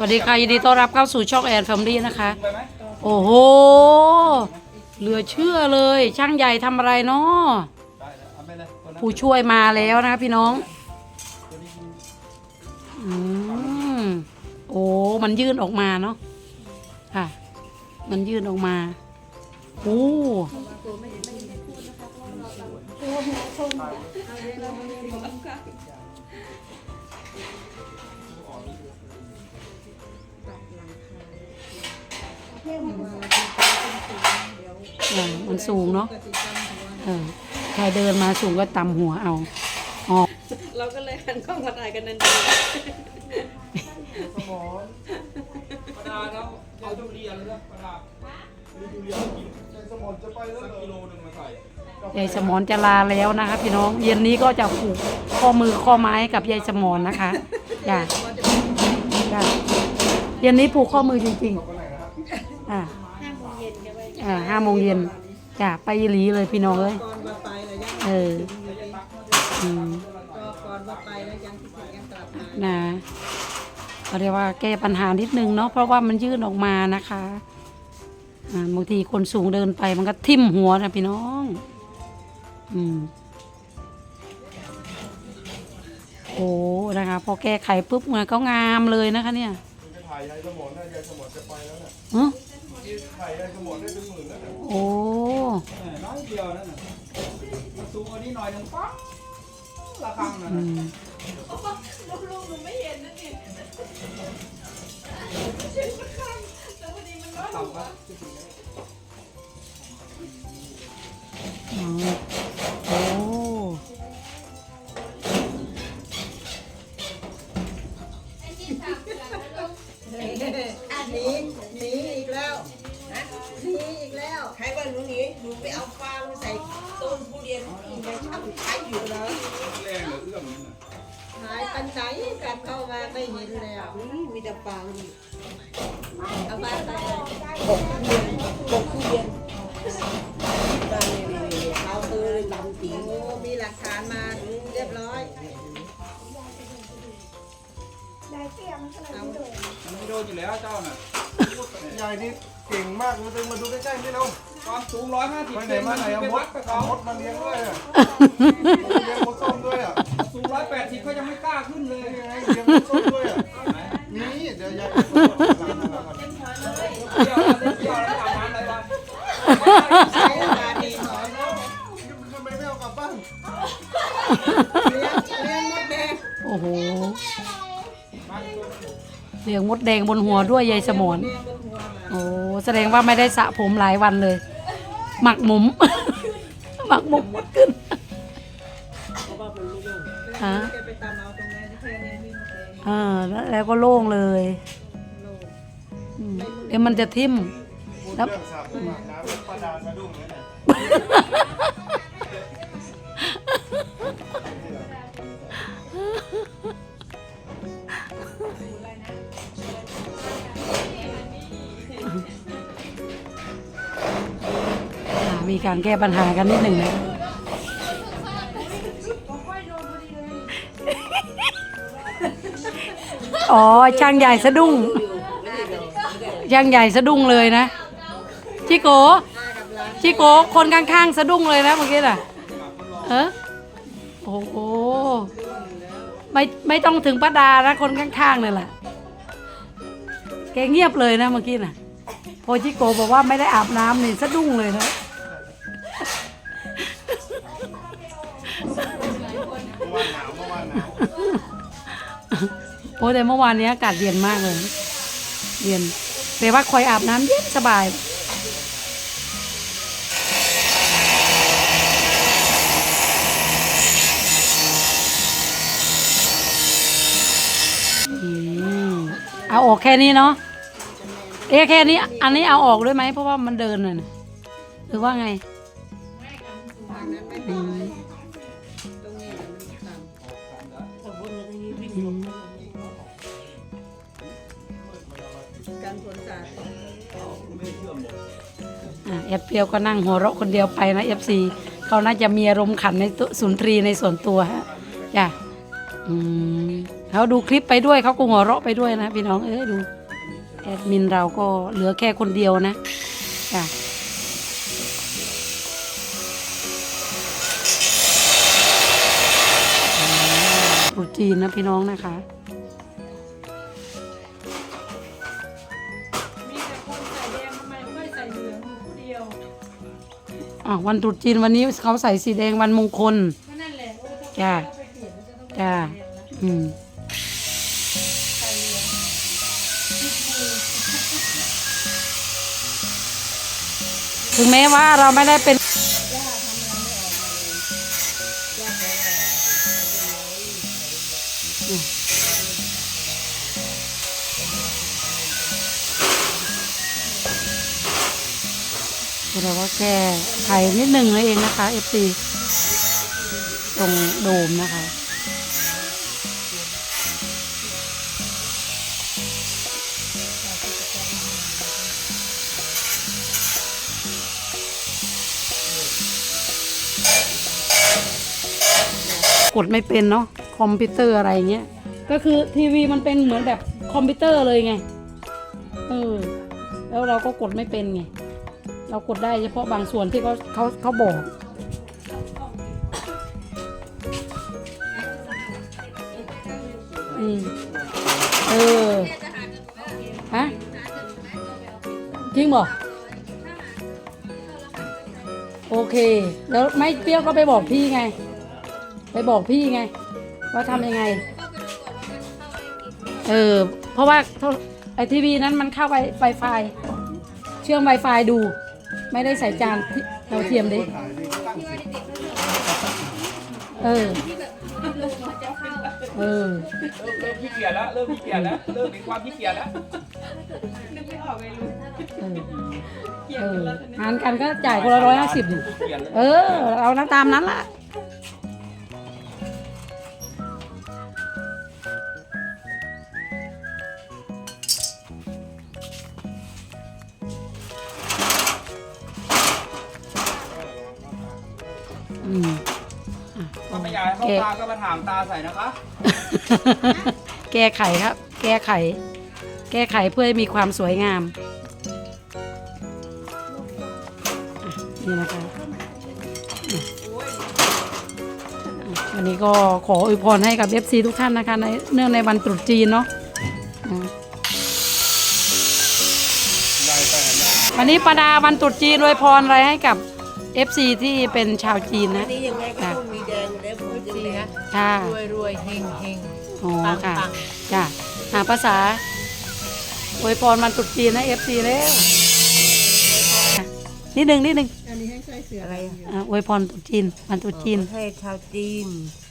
วัสดีค่ะยินดีต้อนรับเข้าสู่ช่องแอนแฟมลี่นะคะ โอ้โหเหลือเชื่อเลย ช่างใหญ่ทำอะไรเนาะผู้ช่วยมาแล้วนะคะพี่น้องอืมโอ้มันยื่นออกมาเนาะค่ะ มันยื่นออกมาโอ้ อ่ามันสูงเนาะเออใครเดินมาสูงก็ตำหัวเอาอ๋อเราก็เลยหันกล้องมาถ่ายกันนั่นทีสมองปลาแล้วเอาทุเรียนเลยนะปลามีทุเรียนกินสมองจะไปแล้วกิโลหนึ่งมาใส่ยายสมอนจะลาแล้วนะคะพี่น้องเย็นนี้ก็จะผูกข้อมือข้อไม้กับยายสมอนนะคะจ้ะจ้ะเย็นนี้ผูกข้อมือจริงๆ อ่าห้าโมงเย็นจ้ะไปอีหลีเลยพี่น้องเอ้ย ก่อนว่าไปแล้วยังเออ อืมก็ก่อนว่าไปแล้วยังคิดถึงยังกลับมานะเขาเรียกว่าแก้ปัญหานิดนึงเนาะเพราะว่ามันยื่นออกมานะคะอ่าบางทีคนสูงเดินไปมันก็ทิ่มหัวนะพี่น้อง อืม โอ้นะคะ พอแก้ไขปุ๊บมันก็งามเลยนะคะ เนี่ยจะถ่ายยายสมอนได้ยายสมอนจะไปแล้วเนี่ยฮะที่ถ่ายยายสมอนได้เป็นหมื่นแล้วเนี่ยโอ้ เออน้อยเดียวนั่นน่ะมันสูงกว่านี้หน่อยหนึ่งปั๊บละครั้งนั่นอืน่ะมต่ำปะอ๋อโอ้อัน หายปันไหนกลับเข้ามาไม่เห็นแล้วนี่มีแต่ฟางนี่เอาบ้าไปเลยปกทุเรียนปกทุเรียนฟางนี่ๆๆเอาเธอเลำตีโอ้มีหลักฐานมาเรียบร้อยมันไม่โดนอยู่แล้วเจ้าน่ะยายนี่เก่งมากมาดูมาดูใกล้ๆนี่เราความสูงร้อยห้าสิบไปไหนเซนมาไหนมัดไปเอาเขามดมาเลี้ยงด้วยอะเลี้ยงมดส้มด้วยอะ สูงร้อยแปดสิบเขายังไม่กล้าขึ้นเลยนี่ไงเลี้ยงมดส้มด้วยอะนี่เดี๋ยวยายเที่ยวแล้วเที่ยวแล้วอาบน้ำอะไรบ้างใช้บาดีหอมทำไมไม่เอากลับบ้านเลี้ยงเลี้ยงมดแดงโอ้โหมาอีกตัวเหลืองมดแดงบนหัวด้วยยายสมอนเลี้ยงบนหัวมาโอ้แสดงว่าไม่ได้สระผมหลายวันเลย หมักหมุม หมักหมุมหมดขึ้น ฮะแกไปตามเอาตรงไหนแค่นี้มีมดแดงอ่าแล้วแล้วก็โล่งเลยโลกอืมเดี๋ยวมันจะทิ่ม พูดเรื่องสาบผมอาบน้ำป้าดาสะดุ้งเลยเนี่ยอ่ามีการแก้ปัญหากันนิดหนึ่งนะ อ๋อช่างใหญ่สะดุ้งช่างใหญ่สะดุ้งเลยนะชิโกชิโกคนข้างๆสะดุ้งเลยนะเมื่อกี้น่ะเออโอ้โหไม่ไม่ต้องถึงป้าดานะคนข้างๆนี่แหละแกเงียบเลยนะเมื่อกี้น่ะพอชิโกบอกว่าไม่ได้อาบน้ำนี่สะดุ้งเลยนะ โอ้แต่เมื่อวานนี้อากาศเย็นมากเลย เย็นแต่ว่าคอยอาบน้ำเย็นสบายอืมเอาออกแค่นี้เนาะ เอ๊ะแค่นี้ อันนี้เอาออกด้วยไหมเพราะว่ามันเดินน่ะนะหรือว่าไง อะเอฟเปียวก็นั่งหัวเราะคนเดียวไปนะเอฟซีเขาน่าจะมีอารมณ์ขันในตัวสุนทรีในส่วนตัวฮะจ้ะเขาดูคลิปไปด้วยเขาก็หัวเราะไปด้วยนะพี่น้องเอ้ยดูแอดมินเราก็เหลือแค่คนเดียวนะจ้ะตรุษจีนนะพี่น้องนะคะ อะวันตรุษจีนวันนี้เขาใส่สีแดงวันมงคล ก็นั่นแหละโอ้ถ้าจ้ะเราไปเปลี่ยนมันจะต้องจ้ะอืมถึงแม้ว่าเราไม่ได้เป็นเราก็แค่ไข่นิดนึงเลยเองนะคะ FC ตรงโดมนะคะ กดไม่เป็นเนาะคอมพิวเตอร์อะไรเงี้ย ก็คือทีวีมันเป็นเหมือนแบบคอมพิวเตอร์เลยไง เออ แล้วเราก็กดไม่เป็นไง เรากดได้เฉพาะบางส่วนที่เขาเขาเขาบอก อืม เออ ฮะ จริงบอกโอเค แล้วไม่เปรี้ยวก็ไปบอกพี่ไง ไปบอกพี่ไง ว่าทำยังไง เออ เพราะว่าทรไอทีวีนั้นมันเข้าไปไวไฟเชื่อม Wi-Fi ดู ไม่ได้ใส่จานที่เราเทียมดิเออ เออ เริ่มเริ่มขี้เกียจแล้วเริ่มขี้เกียจแล้วเริ่มมีความขี้เกียจแล้วเออเออหารกันก็จ่ายคนละร้อยห้าสิบขี้เกียจเลยเออเอานั้นตามนั้นล่ะ อืมถ้าไม่อยากให้เข้าตาก็มาถางตาใส่นะคะ แก้ไขครับ แก้ไข แก้ไขเพื่อให้มีความสวยงามอะนี่นะคะอะอะวันนี้ก็ขออวยพรให้กับ FC ทุกท่านนะคะ ในเนื่องในวันตรุษจีนเนาะอะวันนี้ประดาวันตรุษจีนอวยพรอะไรให้กับ FC ที่เป็นชาวจีนอันะนนี้ยังไงก็ต้องมีแดงแล้วผมจะเลยนะค่ะรวยรวยเฮงเฮงอ๋อปังค่ะปังจ้ะหาภาษาอวยพรมันตรุษจีนนะเอฟซีแล้วนิดหนึ่งนิดหนึ่งอะไรอะอะอวยพรตรุษจีนมันตรุษจีนให้ชาวจีน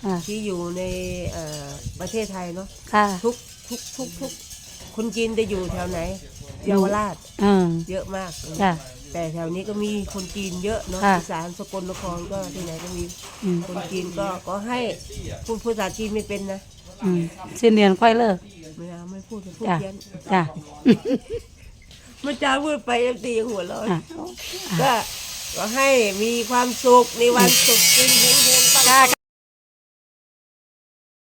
อะที่อยู่ในเอ่อประเทศไทยเนาะค่ะทุกทุกทุกทุกคนจีนจะอยู่แถวไหนเยาวราช เออเยอะมาก จ้ะ แต่แถวนี้ก็มีคนจีนเยอะเนาะค่ะอีสานสกลนครก็ที่ไหนก็มีอืม คนจีนก็ก็ให้พูดภาษาจีนไม่เป็นนะอืมสิ้นเดือนค่อยเลิกไม่เอาไม่พูดจะพูดจ้ะเพี้ยนจ้ะเมื่อเช้าพูดไปเอฟซียังหัวเร้อนอะก็ก็ให้มีความสุขในวันสุขจริงเฮงๆปังๆ